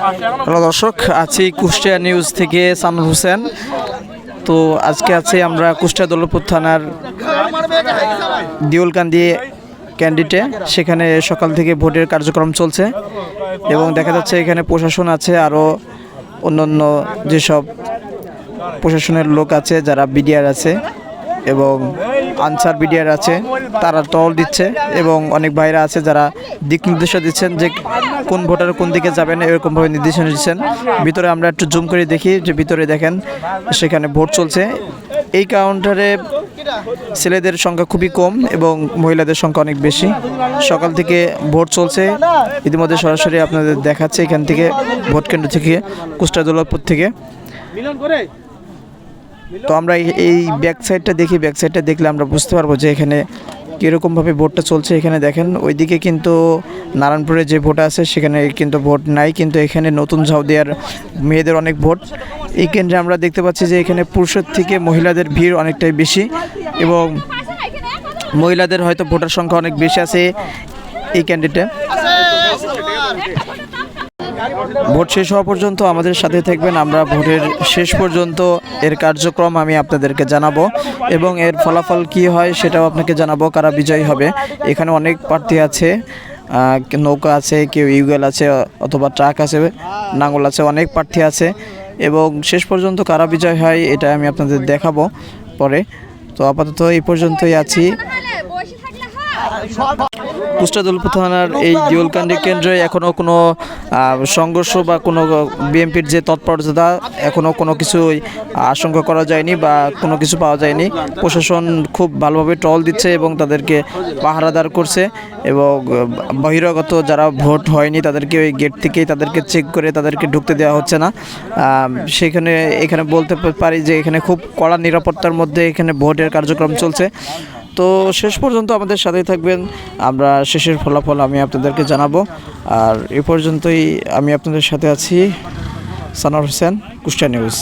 Hello দর্শক, আছি Kushtia news থেকে সানুর হোসেন। তো আজকে আছি আমরা কুষ্টিয়া দৌলতপুর থানার দিউলকান্দি ক্যান্ডিডেটে। সেখানে সকাল থেকে ভোটের কার্যক্রম চলছে এবং দেখা যাচ্ছে এখানে প্রশাসন আছে, আরও অন্যান্য যেসব প্রশাসনের লোক আছে, যারা বিডিআর আছে এবং আনসার বিডিআর আছে, তারা টল দিচ্ছে এবং অনেক ভাইরা আছে যারা দিক নির্দেশনা দিচ্ছেন যে কোন ভোটার কোন দিকে যাবেন এরকমভাবে নির্দেশনা দিচ্ছেন। ভিতরে আমরা একটু জুম করে দেখি যে ভিতরে দেখেন সেখানে ভোট চলছে। এই কাউন্টারে ছেলেদের সংখ্যা খুবই কম এবং মহিলাদের সংখ্যা অনেক বেশি। সকাল থেকে ভোট চলছে। ইতিমধ্যে সরাসরি আপনাদের দেখাচ্ছে এখান থেকে ভোট কেন্দ্র থেকে কুষ্টা দৌলতপুর থেকে। তো আমরা এই- ব্যাক সাইডটা দেখি ব্যাক সাইডটা দেখলে আমরা বুঝতে পারব যে এখানে কীরকমভাবে ভোটটা চলছে। এখানে দেখেন, ওইদিকে কিন্তু নারায়ণপুরে যে ভোট আছে, সেখানে কিন্তু ভোট নাই, কিন্তু এখানে নতুন ঝাউদিয়ার মেয়েদের অনেক ভোট। এই কেন্দ্রে আমরা দেখতে পাচ্ছি যে এখানে পুরুষের থেকে মহিলাদের ভিড় অনেকটাই বেশি এবং মহিলাদের হয়তো ভোটার সংখ্যা অনেক বেশি আছে এই ক্যান্ডিডেটে ভোট শেষ হওয়া পর্যন্ত আমাদের সাথে থাকবেন। আমরা ভোটের শেষ পর্যন্ত এর কার্যক্রম আমি আপনাদেরকে জানাব এবং এর ফলাফল কি হয় সেটাও আপনাকে জানাব, কারা বিজয়ী হবে। এখানে অনেক প্রার্থী আছে নৌকা আছে, কেউ ইউগেল আছে অথবা ট্রাক আছে, নাঙ্গল আছে, অনেক প্রার্থী আছে। এবং শেষ পর্যন্ত কারা বিজয় হয়, এটা আমি আপনাদের দেখাবো পরে। তো আপাতত এই পর্যন্তই আছি। হয় কুষ্টা থানার এই দিওলকান্দি কেন্দ্রে এখনও কোনো সংঘর্ষ বা কোনো বিএনপির যে তৎপরতা এখনও কোনো কিছুই আশঙ্কা করা যায়নি বা কোনো কিছু পাওয়া যায়নি। প্রশাসন খুব ভালোভাবে টল দিচ্ছে এবং তাদেরকে পাহারাদার করছে এবং বহিরাগত যারা ভোট হয়নি তাদেরকে ওই গেট থেকেই তাদেরকে চেক করে তাদেরকে ঢুকতে দেওয়া হচ্ছে না। সেখানে, এখানে বলতে পারি যে এখানে খুব কড়া নিরাপত্তার মধ্যে এখানে ভোটের কার্যক্রম চলছে। তো শেষ পর্যন্ত আমাদের সাথেই থাকবেন। আমরা শেষের ফলাফল আমি আপনাদেরকে জানাব। আর এ পর্যন্তই আমি আপনাদের সাথে আছি সানোয়ার হোসেন কুষ্টা নিউজ।